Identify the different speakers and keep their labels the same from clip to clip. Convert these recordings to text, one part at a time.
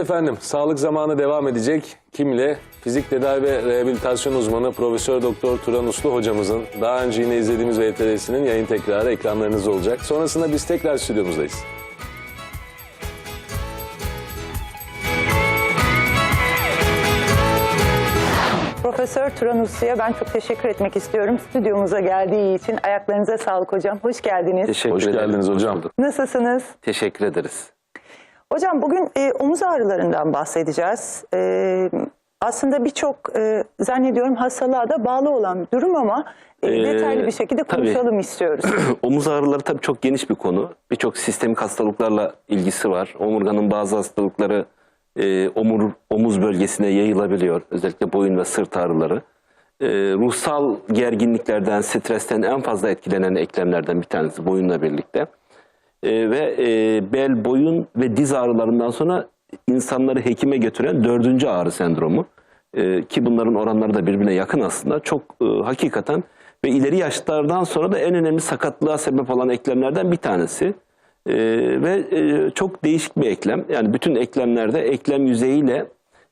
Speaker 1: efendim, sağlık zamanı devam edecek. Kimle? Fizik tedavi ve rehabilitasyon uzmanı Profesör Doktor Turan Uslu hocamızın daha önce yine izlediğimiz VTR'sinin yayın tekrarı ekranlarınızda olacak. Sonrasında biz tekrar stüdyomuzdayız.
Speaker 2: Profesör Turan Uslu'ya ben çok teşekkür etmek istiyorum. Stüdyomuza geldiği için ayaklarınıza sağlık hocam. Hoş geldiniz.
Speaker 3: Teşekkür
Speaker 1: Hoş
Speaker 3: ederim.
Speaker 1: geldiniz hocam.
Speaker 2: Nasılsınız?
Speaker 3: Teşekkür ederiz.
Speaker 2: Hocam bugün e, omuz ağrılarından bahsedeceğiz. E, aslında birçok e, zannediyorum hastalığa da bağlı olan bir durum ama e,
Speaker 3: Ee,
Speaker 2: detaylı bir şekilde
Speaker 3: tabii.
Speaker 2: konuşalım istiyoruz.
Speaker 3: Omuz ağrıları tabii çok geniş bir konu. Birçok sistemik hastalıklarla ilgisi var. Omurganın bazı hastalıkları e, omur, omuz bölgesine yayılabiliyor. Özellikle boyun ve sırt ağrıları. E, ruhsal gerginliklerden, stresten en fazla etkilenen eklemlerden bir tanesi boyunla birlikte. E, ve e, bel, boyun ve diz ağrılarından sonra insanları hekime götüren dördüncü ağrı sendromu. E, ki bunların oranları da birbirine yakın aslında. Çok e, hakikaten ve ileri yaşlardan sonra da en önemli sakatlığa sebep olan eklemlerden bir tanesi. E, ve e, çok değişik bir eklem. Yani bütün eklemlerde eklem yüzeyiyle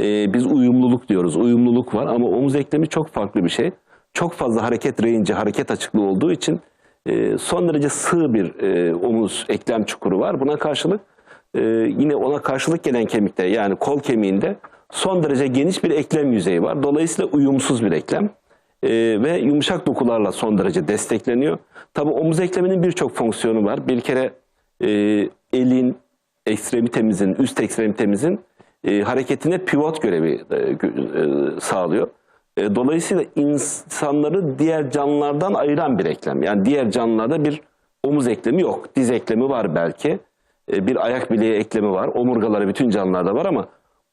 Speaker 3: e, biz uyumluluk diyoruz. Uyumluluk var ama omuz eklemi çok farklı bir şey. Çok fazla hareket range'i, hareket açıklığı olduğu için son derece sığ bir e, omuz eklem çukuru var. Buna karşılık e, yine ona karşılık gelen kemikte yani kol kemiğinde son derece geniş bir eklem yüzeyi var. Dolayısıyla uyumsuz bir eklem E, ve yumuşak dokularla son derece destekleniyor. Tabii omuz ekleminin birçok fonksiyonu var. Bir kere e, elin, ekstremitemizin, üst ekstremitemizin hareketine pivot görevi gö- sağlıyor. E, dolayısıyla insanları diğer canlılardan ayıran bir eklem. Yani diğer canlılarda bir omuz eklemi yok. Diz eklemi var belki. E, bir ayak bileği eklemi var. Omurgaları bütün canlılarda var ama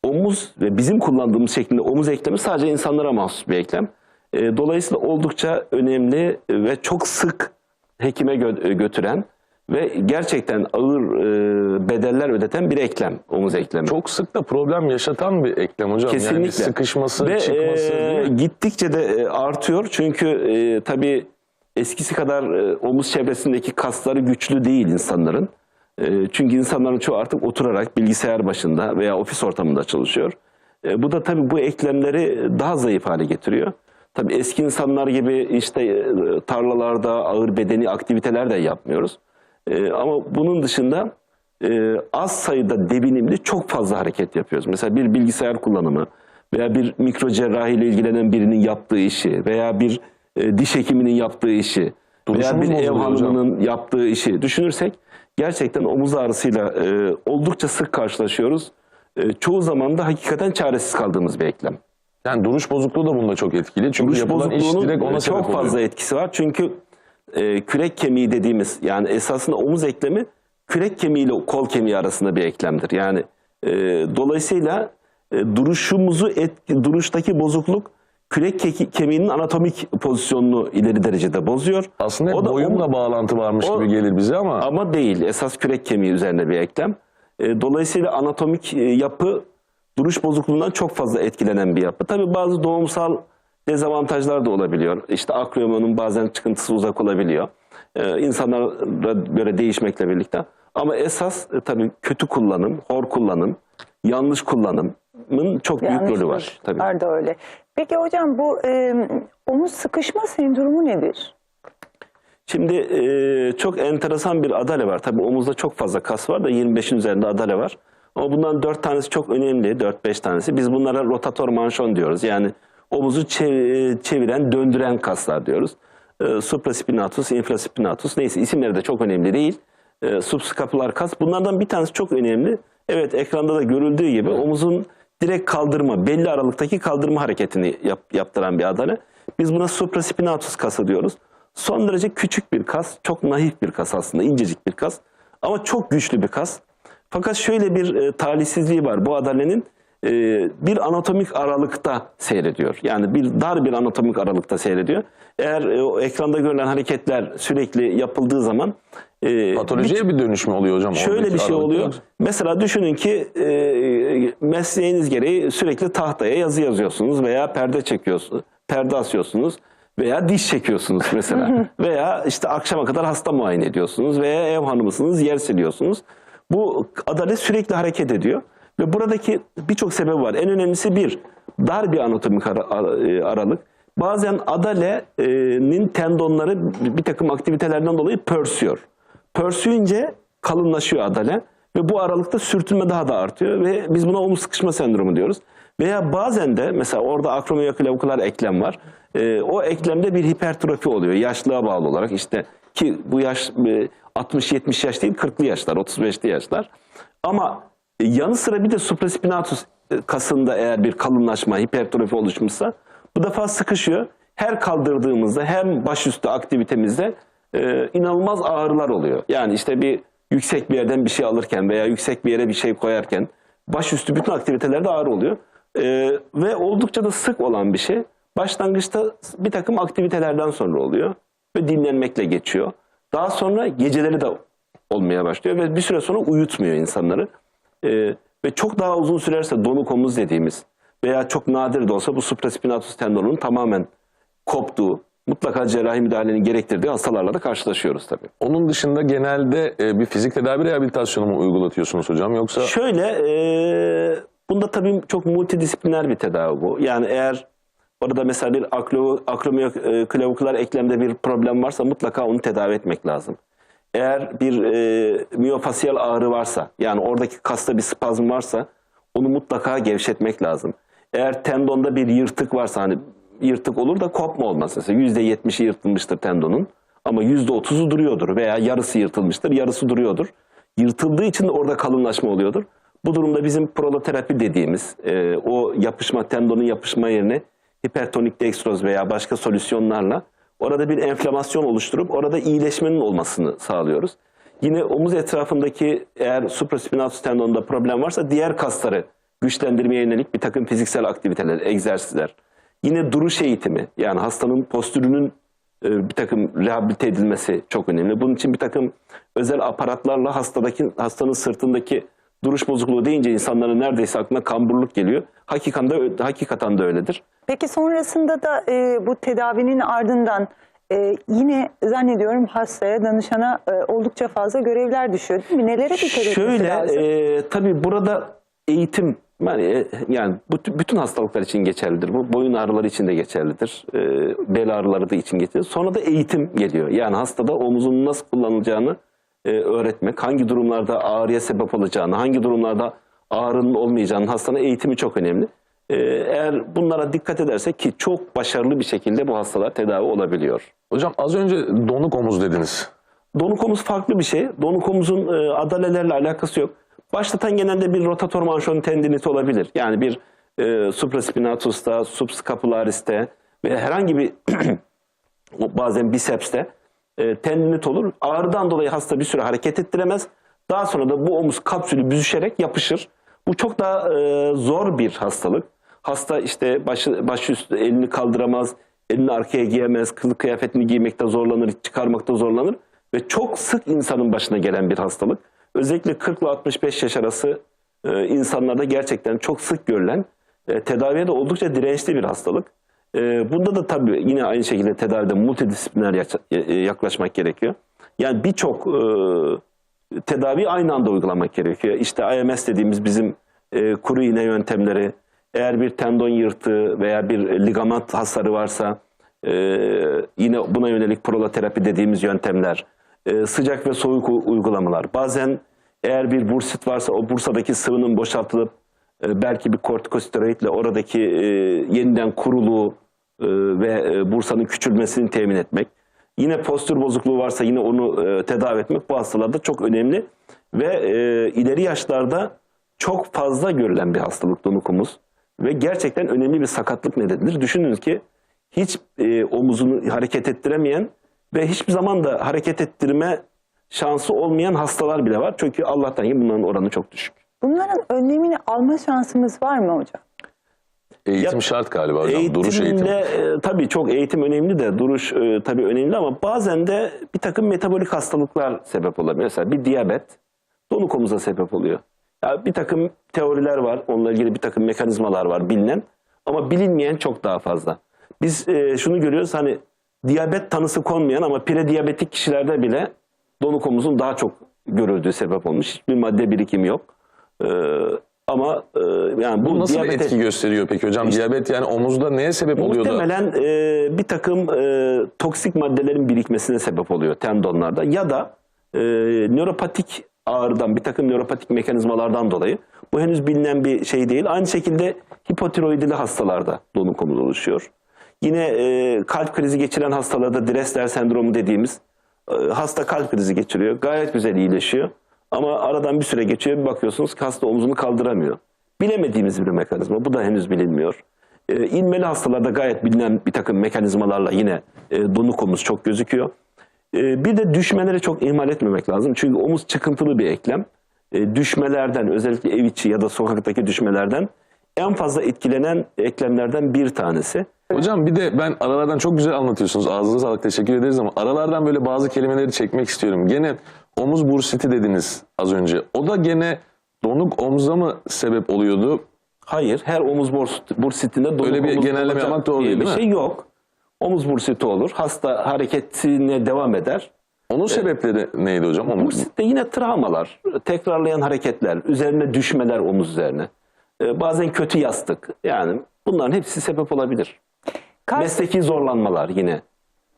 Speaker 3: omuz ve bizim kullandığımız şeklinde omuz eklemi sadece insanlara mahsus bir eklem. E, dolayısıyla oldukça önemli ve çok sık hekime gö- götüren ve gerçekten ağır e, bedeller ödeten bir eklem, omuz eklemi.
Speaker 1: Çok sık da problem yaşatan bir eklem hocam. Yani
Speaker 3: Kesinlikle.
Speaker 1: sıkışması,
Speaker 3: Ve
Speaker 1: çıkması
Speaker 3: e, gittikçe de e, artıyor. Çünkü e, tabii eskisi kadar e, omuz çevresindeki kasları güçlü değil insanların. E, çünkü insanların çoğu artık oturarak bilgisayar başında veya ofis ortamında çalışıyor. E, bu da tabii bu eklemleri daha zayıf hale getiriyor. Tabii eski insanlar gibi işte e, tarlalarda ağır bedeni aktiviteler de yapmıyoruz. E, ama bunun dışında e, az sayıda devinimli çok fazla hareket yapıyoruz. Mesela bir bilgisayar kullanımı veya bir mikro cerrahi ile ilgilenen birinin yaptığı işi veya bir e, diş hekiminin yaptığı işi veya
Speaker 1: Duruşumuz
Speaker 3: bir ev hanımının yaptığı işi düşünürsek gerçekten omuz ağrısıyla e, oldukça sık karşılaşıyoruz. E, çoğu zaman da hakikaten çaresiz kaldığımız bir eklem.
Speaker 1: Yani duruş bozukluğu da bunda çok etkili. Çünkü
Speaker 3: Duruş
Speaker 1: yapılan iş direkt ona
Speaker 3: çok
Speaker 1: oluyor.
Speaker 3: fazla etkisi var. Çünkü e, kürek kemiği dediğimiz yani esasında omuz eklemi kürek kemiği ile kol kemiği arasında bir eklemdir. Yani e, dolayısıyla e, duruşumuzu etki, duruştaki bozukluk kürek keki- kemiğinin anatomik pozisyonunu ileri derecede bozuyor.
Speaker 1: Aslında
Speaker 3: O da
Speaker 1: boyunla
Speaker 3: omuz-
Speaker 1: bağlantı varmış
Speaker 3: o-
Speaker 1: gibi gelir bize ama
Speaker 3: ama değil. Esas kürek kemiği üzerine bir eklem. E, dolayısıyla anatomik e, yapı duruş bozukluğundan çok fazla etkilenen bir yapı. Tabii bazı doğumsal dezavantajlar da olabiliyor. İşte akroyomonun bazen çıkıntısı uzak olabiliyor. E, insanlara göre değişmekle birlikte. Ama esas e, tabii kötü kullanım, hor kullanım, yanlış kullanımın çok büyük
Speaker 2: Yanlış
Speaker 3: rolü var. Tabii.
Speaker 2: Var da öyle. Peki hocam bu e, omuz sıkışma sendromu nedir?
Speaker 3: Şimdi e, çok enteresan bir adale var. Tabii omuzda çok fazla kas var da 25'in üzerinde adale var. Ama bundan 4 tanesi çok önemli, 4-5 tanesi. Biz bunlara rotator manşon diyoruz. Yani omuzu çev- çeviren, döndüren kaslar diyoruz. E, supraspinatus, infraspinatus neyse isimleri de çok önemli değil. E, subscapular kas. Bunlardan bir tanesi çok önemli. Evet ekranda da görüldüğü gibi omuzun direkt kaldırma, belli aralıktaki kaldırma hareketini yap- yaptıran bir adale. Biz buna supraspinatus kası diyoruz. Son derece küçük bir kas, çok naif bir kas aslında, incecik bir kas. Ama çok güçlü bir kas. Fakat şöyle bir e, talihsizliği var. Bu adalenin e, bir anatomik aralıkta seyrediyor. Yani bir dar bir anatomik aralıkta seyrediyor. Eğer e, o ekranda görülen hareketler sürekli yapıldığı zaman e,
Speaker 1: patolojiye bir dönüşme oluyor hocam.
Speaker 3: Şöyle bir şey
Speaker 1: aralıkta.
Speaker 3: oluyor. Mesela düşünün ki e, mesleğiniz gereği sürekli tahtaya yazı yazıyorsunuz veya perde çekiyorsunuz, perde asıyorsunuz veya diş çekiyorsunuz mesela. veya işte akşama kadar hasta muayene ediyorsunuz veya ev hanımısınız, yer siliyorsunuz. Bu adalet sürekli hareket ediyor Ve buradaki birçok sebep var. En önemlisi bir, dar bir anatomik ara- e, aralık. Bazen adalenin tendonları bir takım aktivitelerden dolayı pörsüyor. Pörsüyünce kalınlaşıyor adale ve bu aralıkta sürtünme daha da artıyor ve biz buna omuz sıkışma sendromu diyoruz. Veya bazen de mesela orada akromiyoklavikular eklem var. Ee, o eklemde bir hipertrofi oluyor yaşlığa bağlı olarak işte ki bu yaş e, 60-70 yaş değil 40'lı yaşlar 35'li yaşlar. Ama e, yanı sıra bir de supraspinatus e, kasında eğer bir kalınlaşma hipertrofi oluşmuşsa bu defa sıkışıyor. Her kaldırdığımızda hem başüstü aktivitemizde e, inanılmaz ağrılar oluyor. Yani işte bir yüksek bir yerden bir şey alırken veya yüksek bir yere bir şey koyarken başüstü bütün aktivitelerde ağrı oluyor. E, ve oldukça da sık olan bir şey. Başlangıçta bir takım aktivitelerden sonra oluyor ve dinlenmekle geçiyor. Daha sonra geceleri de olmaya başlıyor ve bir süre sonra uyutmuyor insanları. E, ve çok daha uzun sürerse donuk omuz dediğimiz veya çok nadir de olsa bu supraspinatus tendonunun tamamen koptuğu, mutlaka cerrahi müdahalenin gerektirdiği hastalarla da karşılaşıyoruz tabii.
Speaker 1: Onun dışında genelde e, bir fizik tedavi rehabilitasyonu mu uygulatıyorsunuz hocam yoksa
Speaker 3: Şöyle, e, bunda tabii çok multidisipliner bir tedavi bu. Yani eğer orada mesela bir akromiyoklavikular eklemde bir problem varsa mutlaka onu tedavi etmek lazım. Eğer bir e, miyofasiyal ağrı varsa, yani oradaki kasta bir spazm varsa onu mutlaka gevşetmek lazım. Eğer tendonda bir yırtık varsa hani yırtık olur da kopma olmaz. Mesela %70'i yırtılmıştır tendonun ama %30'u duruyordur veya yarısı yırtılmıştır, yarısı duruyordur. Yırtıldığı için de orada kalınlaşma oluyordur. Bu durumda bizim proloterapi dediğimiz e, o yapışma, tendonun yapışma yerine hipertonik dextroz veya başka solüsyonlarla orada bir enflamasyon oluşturup orada iyileşmenin olmasını sağlıyoruz. Yine omuz etrafındaki eğer supraspinatus tendonunda problem varsa diğer kasları güçlendirmeye yönelik bir takım fiziksel aktiviteler, egzersizler. Yine duruş eğitimi yani hastanın postürünün e, bir takım rehabilite edilmesi çok önemli. Bunun için bir takım özel aparatlarla hastadaki hastanın sırtındaki duruş bozukluğu deyince insanların neredeyse aklına kamburluk geliyor. Hakikaten de, hakikaten de öyledir.
Speaker 2: Peki sonrasında da e, bu tedavinin ardından e, yine zannediyorum hastaya, danışana e, oldukça fazla görevler düşüyor değil mi? Nelere dikkat etmesi
Speaker 3: Şöyle
Speaker 2: lazım?
Speaker 3: e, tabii burada eğitim yani, e, yani bütün, bütün hastalıklar için geçerlidir. Bu boyun ağrıları için de geçerlidir. E, bel ağrıları da için geçerlidir. Sonra da eğitim geliyor. Yani hastada omuzun nasıl kullanılacağını e, öğretmek, hangi durumlarda ağrıya sebep olacağını, hangi durumlarda ağrının olmayacağını hastanın eğitimi çok önemli. E, eğer bunlara dikkat edersek ki çok başarılı bir şekilde bu hastalar tedavi olabiliyor.
Speaker 1: hocam az önce donuk omuz dediniz.
Speaker 3: Donuk omuz farklı bir şey. Donuk omuzun e, adalelerle alakası yok. Başlatan genelde bir rotator manşon tendiniti olabilir. Yani bir e, supraspinatusta, subscapularis'te ve herhangi bir bazen bisepste e, tendinit olur. Ağrıdan dolayı hasta bir süre hareket ettiremez. Daha sonra da bu omuz kapsülü büzüşerek yapışır. Bu çok daha e, zor bir hastalık. Hasta işte başı, başüstü elini kaldıramaz, elini arkaya giyemez, kılık kıyafetini giymekte zorlanır, çıkarmakta zorlanır. Ve çok sık insanın başına gelen bir hastalık. Özellikle 40 ile 65 yaş arası e, insanlarda gerçekten çok sık görülen, e, tedaviye de oldukça dirençli bir hastalık. E, bunda da tabii yine aynı şekilde tedavide multidisipliner yaş- e, yaklaşmak gerekiyor. Yani birçok e, tedavi aynı anda uygulamak gerekiyor. İşte IMS dediğimiz bizim e, kuru iğne yöntemleri, eğer bir tendon yırtığı veya bir ligament hasarı varsa e, yine buna yönelik proloterapi dediğimiz yöntemler, e, sıcak ve soğuk uygulamalar. Bazen eğer bir bursit varsa o bursadaki sıvının boşaltılıp e, belki bir kortikosteroidle oradaki e, yeniden kuruluğu e, ve bursanın küçülmesini temin etmek. Yine postür bozukluğu varsa yine onu tedavi etmek bu hastalarda çok önemli. Ve ileri yaşlarda çok fazla görülen bir hastalık donuk omuz. Ve gerçekten önemli bir sakatlık nedenidir. Düşününüz ki hiç omuzunu hareket ettiremeyen ve hiçbir zaman da hareket ettirme şansı olmayan hastalar bile var. Çünkü Allah'tan ki bunların oranı çok düşük.
Speaker 2: Bunların önlemini alma şansımız var mı hocam?
Speaker 1: Eğitim
Speaker 3: Ya-
Speaker 1: şart galiba hocam. Duruş eğitimi.
Speaker 3: Eğitimle, e, tabii çok eğitim önemli de duruş e, tabii önemli ama bazen de bir takım metabolik hastalıklar sebep olabilir. Mesela bir diyabet donuk omuza sebep oluyor. Ya bir takım teoriler var, onunla ilgili bir takım mekanizmalar var bilinen ama bilinmeyen çok daha fazla. Biz e, şunu görüyoruz hani diyabet tanısı konmayan ama prediyabetik kişilerde bile donuk omuzun daha çok görüldüğü sebep olmuş. Hiçbir madde birikimi yok. E, Ama e, yani bu,
Speaker 1: Bu nasıl
Speaker 3: diyabete-
Speaker 1: etki gösteriyor peki hocam? Diyabet yani omuzda neye sebep oluyor da?
Speaker 3: Muhtemelen e, bir takım e, toksik maddelerin birikmesine sebep oluyor tendonlarda ya da e, nöropatik ağrıdan bir takım nöropatik mekanizmalardan dolayı bu henüz bilinen bir şey değil. Aynı şekilde hipotiroidili hastalarda donuk omuz oluşuyor. Yine e, kalp krizi geçiren hastalarda Dressler sendromu dediğimiz e, hasta kalp krizi geçiriyor. Gayet güzel iyileşiyor. Ama aradan bir süre geçiyor bir bakıyorsunuz hasta omzunu kaldıramıyor. Bilemediğimiz bir mekanizma. Bu da henüz bilinmiyor. E, ilmeli hastalarda gayet bilinen bir takım mekanizmalarla yine e, donuk omuz çok gözüküyor. E, bir de düşmeleri çok ihmal etmemek lazım. Çünkü omuz çıkıntılı bir eklem. E, düşmelerden özellikle ev içi ya da sokaktaki düşmelerden en fazla etkilenen eklemlerden bir tanesi.
Speaker 1: Hocam bir de ben aralardan çok güzel anlatıyorsunuz. Ağzınıza sağlık teşekkür ederiz ama aralardan böyle bazı kelimeleri çekmek istiyorum. Gene omuz bursiti dediniz az önce. O da gene donuk omuza mı sebep oluyordu?
Speaker 3: Hayır, her omuz burs- bursitinde donuk
Speaker 1: Öyle bir
Speaker 3: omuz
Speaker 1: genelleme yapmak doğru değil,
Speaker 3: bir
Speaker 1: değil mi?
Speaker 3: şey yok. Omuz bursiti olur. Hasta hareketine devam eder.
Speaker 1: Onun sebepleri neydi hocam? Omuz.
Speaker 3: Bursitte yine travmalar, tekrarlayan hareketler, üzerine düşmeler omuz üzerine. Ee, bazen kötü yastık. Yani bunların hepsi sebep olabilir.
Speaker 2: Kalp-
Speaker 3: Mesleki zorlanmalar yine.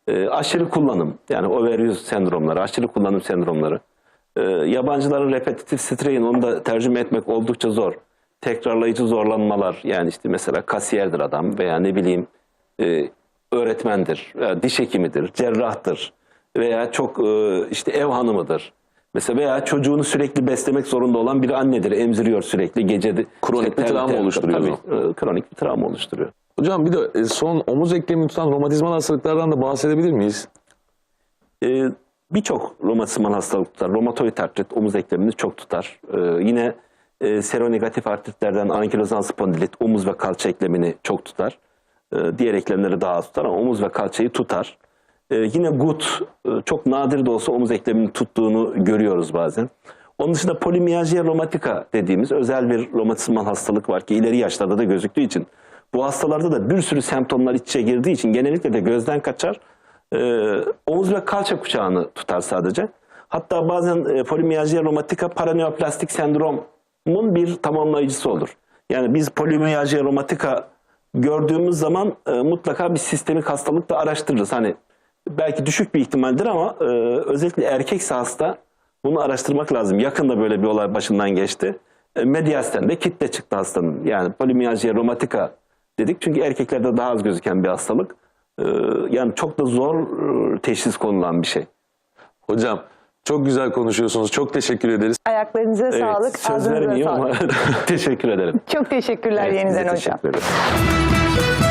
Speaker 3: Ee, aşırı kullanım yani overuse sendromları, aşırı kullanım sendromları. Ee, yabancıların repetitif strain onu da tercüme etmek oldukça zor. Tekrarlayıcı zorlanmalar yani işte mesela kasiyerdir adam veya ne bileyim e, öğretmendir, veya diş hekimidir, cerrahtır veya çok e, işte ev hanımıdır. Mesela veya çocuğunu sürekli beslemek zorunda olan bir annedir, emziriyor sürekli gece de.
Speaker 1: Kronik bir travma oluşturuyor
Speaker 3: Tabii, e, kronik bir travma oluşturuyor.
Speaker 1: Hocam bir de e, son omuz eklemini tutan romatizmal hastalıklardan da bahsedebilir miyiz?
Speaker 3: Ee, Birçok romatizmal hastalık tutar. Romatoid artrit omuz eklemini çok tutar. Ee, yine e, seronegatif artritlerden ankilozan spondilit omuz ve kalça eklemini çok tutar. Ee, diğer eklemleri daha az tutar ama omuz ve kalçayı tutar. Ee, yine gut e, çok nadir de olsa omuz eklemini tuttuğunu görüyoruz bazen. Onun dışında polimialgia romatica dediğimiz özel bir romatizmal hastalık var ki ileri yaşlarda da gözüktüğü için bu hastalarda da bir sürü semptomlar iç içe girdiği için genellikle de gözden kaçar. Ee, omuz ve kalça kucağını tutar sadece. Hatta bazen e, polimialgia romatica paraneoplastik sendromun bir tamamlayıcısı olur. Yani biz polimialgia romatica gördüğümüz zaman e, mutlaka bir sistemik hastalık da araştırırız. Hani belki düşük bir ihtimaldir ama e, özellikle erkekse hasta bunu araştırmak lazım. Yakında böyle bir olay başından geçti. E, Mediasten de kitle çıktı hastanın. Yani polimialgia romatica dedik. Çünkü erkeklerde daha az gözüken bir hastalık. E, yani çok da zor e, teşhis konulan bir şey.
Speaker 1: Hocam çok güzel konuşuyorsunuz. Çok teşekkür ederiz.
Speaker 2: Ayaklarınıza
Speaker 3: Evet,
Speaker 2: sağlık,
Speaker 3: söz
Speaker 2: ağzınıza
Speaker 3: vermeyeyim ama
Speaker 2: sağlık.
Speaker 3: teşekkür ederim.
Speaker 2: Çok teşekkürler
Speaker 3: Evet,
Speaker 2: yeniden hocam.
Speaker 3: teşekkür ederim.